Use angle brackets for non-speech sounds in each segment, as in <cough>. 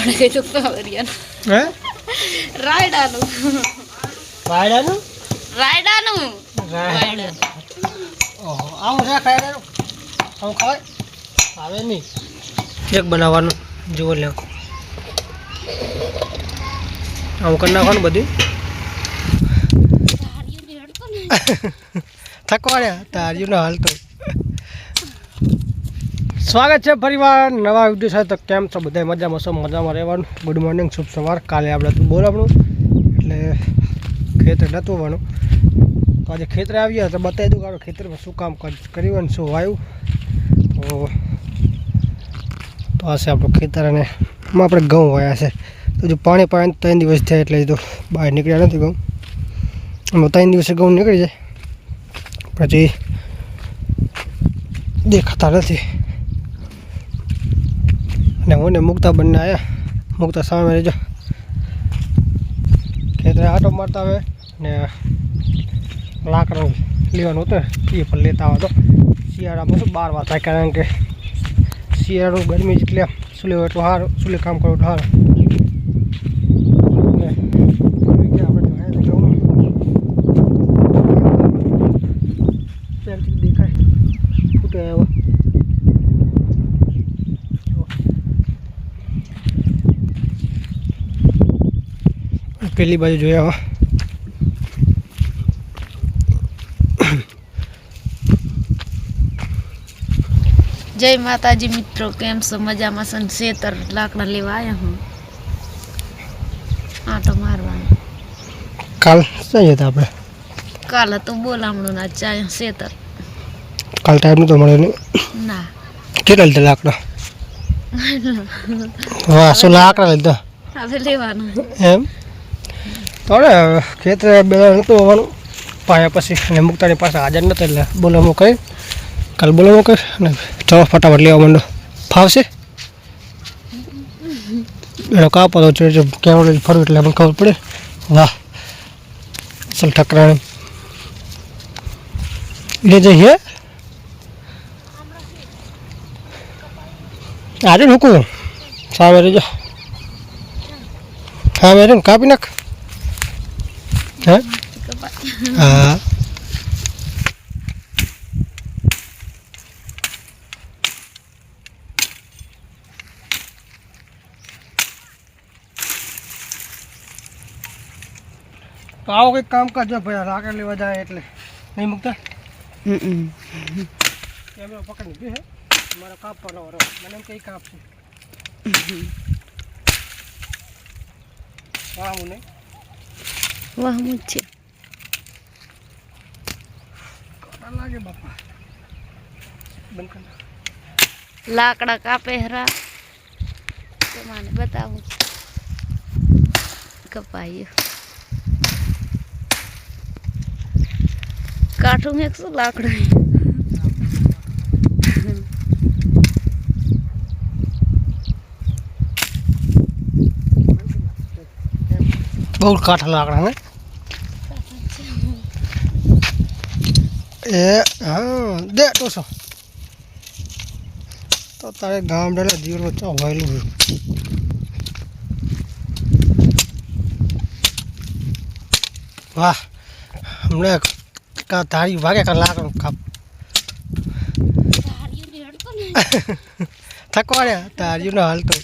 આવડે કઈ તો કાવરિયાનું હે? રાયડાનું. રાયડાનું? રાયડાનું. રાયડા ઓહો આવું છે રાયડાનું આવું ખાય આવે નહીં. એક બનાવવાનું જુઓ લે આવું કરી નાખવાનું બધું. <laughs> થકવાડ્યા તાર્યું હાલ હાલતો સ્વાગત છે ફરીવાર નવા વીડિયો સાથે. કેમ છો? બધા મજામાં છો? મજામાં રહેવાનું. ગુડ મોર્નિંગ શુભ સવાર. કાલે આપણે હતું બોલ એટલે ખેતર નહોતું હોવાનું તો આજે ખેતરે આવ્યા તો બતાવી દઉં કે આપણે ખેતરમાં શું કામ કર્યું અને શું વાયું. તો છે આપણું ખેતર અને એમાં આપણે ઘઉં વાયા છે. તો જો પાણી પાણી ત્રણ દિવસ થયા એટલે તો બહાર નીકળ્યા નથી ઘઉં. એમાં ત્રણ દિવસે ઘઉં નીકળી જાય. પછી દેખાતા નથી. અને હું ને મુક્તા બંને આવ્યા મુક્તા સામે રહેજો. ખેતરે આટો મારતા આવે ને લાકડું લેવાનું હતું. એ પણ લેતા આવે તો શિયાળામાં શું બાર વાર થાય, કારણ કે શિયાળું ગરમી જેટલે સુલે એટલું સારું સુલે કામ કરવું, એટલું સારું ને આવી ગયા આપણે જોયા તો ઘઉં. ત્યારથી દેખાય ફૂટે આવ્યો પેલી બાજુ જોયા આવો જય માતાજી મિત્રો કેમ છો? મજામાં છે? ને શેતર લાકડા લેવા આવ્યા હું. આટો મારવાનો. કાલ ક્યાં તો આપણે? કાલે તો બોલામણું ના ચાય શેતર. કાલ ટાઈમ નતો મળ્યો નહીં ના. કેટલા લીધા લાકડા? <laughs> વાહ શું લાકડા લીધા? હવે લેવાનું. એમ? તો ને ખેતરે બે નહોતું હોવાનું. પાયા પછી અને મુક્તાની પાસે હાજર નથી એટલે બોલામો કરી, કાલ બોલામો કરી અને ચલો ફટાફટ લેવા માંડો. ફાવશે? એનો કાપો તો જો કેમેરો ફરવું એટલે મને ખબર પડે. વાહ. ચાલ ઠકરાણી. લે જઈએ આજે મૂકું સામે રહેજો. હા મેડમ કાપી નાખ. હે? હા. તો આવો કંઈક કામ કરજો ભાઈ લાકડ લેવા જાય એટલે. નહીં મૂકતા? કેમેરો પકડી બે હે. મારો કાપવાનો રહો મને એમ કઈ કાપશે. હા હું નહીં. વાહ હું છે. કટા લાગે બાપા બંધ કર નાખ. લાકડા કાપે હરા. તમારે બતાવું કપાયું કાઠું એક શું લાકડું. બહુ કાઠા લાકડા ને એ હા દે ટોસો તો તારે ગામડાના જીવનમાં ચા વાયેલું છે વાહ હમણે કા ધારી વાગે કા લાકડું કાપ થકવાડ્યા તારીયું ના હાલતો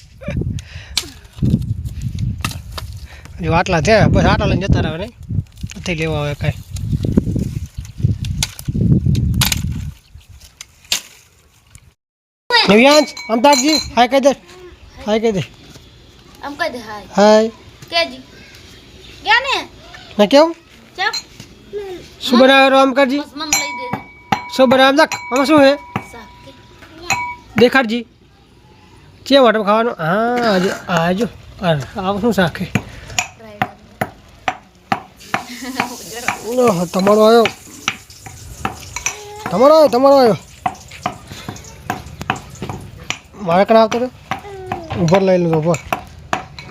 જો આટલા થયા બસ આટલા લઈને જતા રહે નહીં નથી લેવા આવે કાંઈ. નિવ્યાંશ અમદાવાદજી હાય કહી દે. હાય કહી દે. આમ કહી દે હાય. હાય. કેજી. ગયા ને? ને ચાપ શું બનાવ્યો રો અમકરજી બસ લઈ દે. શું બનાવ્યું? દેખ આમાં શું હે? દેખાડજી. કે વાટમ ખાવાનું? હા આજો આજો આવું શું શાક હે ઓહો, તમારો આવ્યો તમારો આવ્યો તમારો આવ્યો મારે કણ આવતો રહ્યો? ઉપર લઈ લીધો ઉપર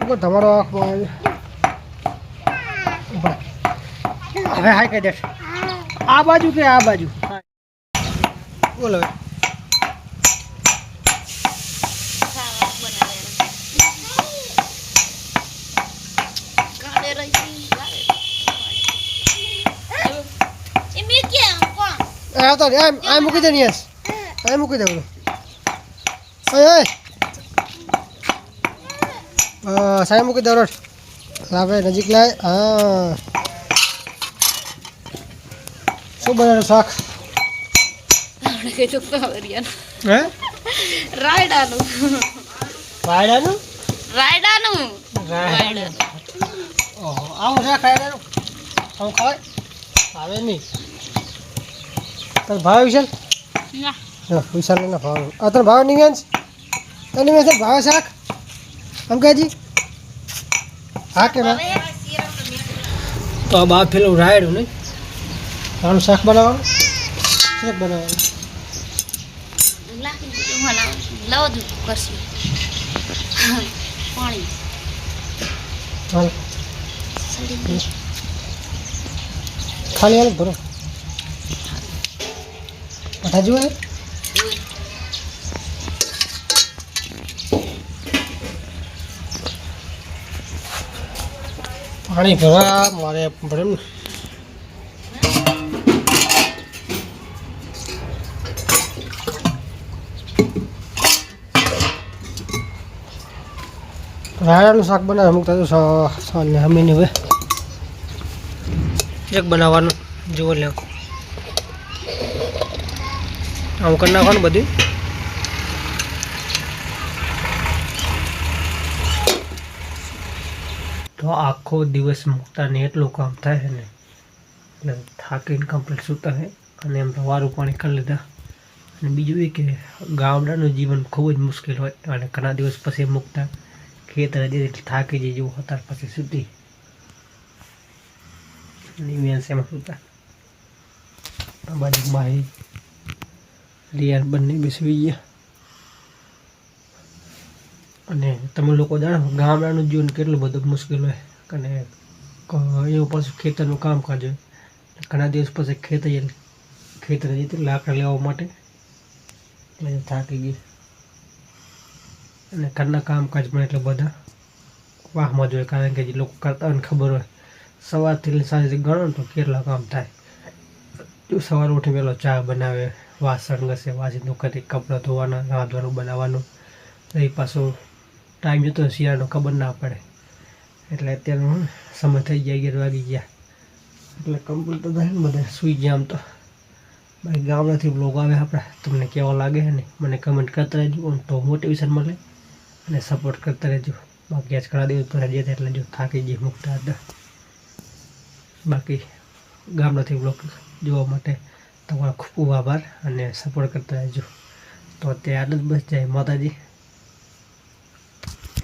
ઉપર તમારો આવ્યો હવે હાય કહી દે આ બાજુ કે આ બાજુ? બોલો હવે આવતા રે આમ આ મૂકી દે ને યસ આ મૂકી દે બોલો ઓય ઓય બસ આ મૂકી દે રોડ લાવે નજીક લાય હા શું બનાવ્યું શાક આપણે કીધું ફવરિયાનું હે રાયડાનું વાયડાનું રાયડાનું રાયડાનું ઓહો આવું શાક રાયડાનું આવું ખવાય આવે નહીં તને ભાવે વિશાલ વિશાલ ના ભાવ. આ તને ભાવ નિવેન્સ? તને નિવેન્સ ભાવે શાક? કહેજી હા કે તો આ બાપ પેલું રાયડું નહીં? આનું શાક બનાવવાનું? શાક બનાવવાનું? લાવો દઉં કરશું. પાણી. હાલ. ખાલી હાલ ભરો. બધા જુએ પાણી ભરવા મારે ભરે ને રાયડાનું શાક બનાવે અમુક તો સાંજને હમીને હવે એક બનાવવાનું જુઓ લે આમ કરી નાખવાનું બધું તો આખો દિવસ મૂકતા ને એટલું કામ થાય ને. એટલે થાકીને કમ્પ્લીટ સૂતા છે. અને એમ વારું પાણી કરી લીધા. અને બીજું એ કે ગામડાનું જીવન ખૂબ જ મુશ્કેલ હોય. અને ઘણા દિવસ પછી મૂકતા. ખેતરે થાકી જઈ જેવું હતા પછી સુધી નિવેન્સ એમાં સૂતા. આ બાજુ માહી બંને બેસવી ગયા. અને તમે લોકો જાણો, ગામડાનું જીવન કેટલું બધું મુશ્કેલ હોય. અને એવું પાછું ખેતરનું કામ કાજ હોય. ઘણા દિવસ પછી ખેતર ખેતર જતી લાકડા લેવા માટે. એટલે થાકી ગઈ અને ઘરના કામકાજ પણ એટલે બધા વાહમાં જોઈએ કારણ કે જે લોકો કરતા હોય ખબર હોય. સવારથી સાંજે ગણો તો કેટલા કામ થાય. સવારે ઉઠી પેલો ચા બનાવે વાસણ ઘસે વાસણનું કરી કપડાં ધોવાના, રાંધવાનું, બનાવવાનું. એ પાછું ટાઈમ જતો શિયાળાનો ખબર ના પડે. એટલે અત્યારે હું સમય થઈ ગયા, અગિયાર વાગી ગયા. એટલે કમ્પ્લીટ તો થાય ને બધા, સૂઈ ગયા આમ તો. બાકી ગામડાથી બ્લોગ આવે આપણે, તમને કેવો લાગે ને, મને કમેન્ટ કરતા રહેજો. અને તો મોટિવેશન મળે અને સપોર્ટ કરતા રહેજો. બાકી આજ ઘણા દિવસ તો જતા એટલે જો થાકી જઈ મૂકતા હતા. બાકી ગામડાથી બ્લોગ જોવા માટે તમારો ખૂબ આભાર અને સપોર્ટ કરતા રહેજો. તો આટલું જ બસ. જાય માતાજી.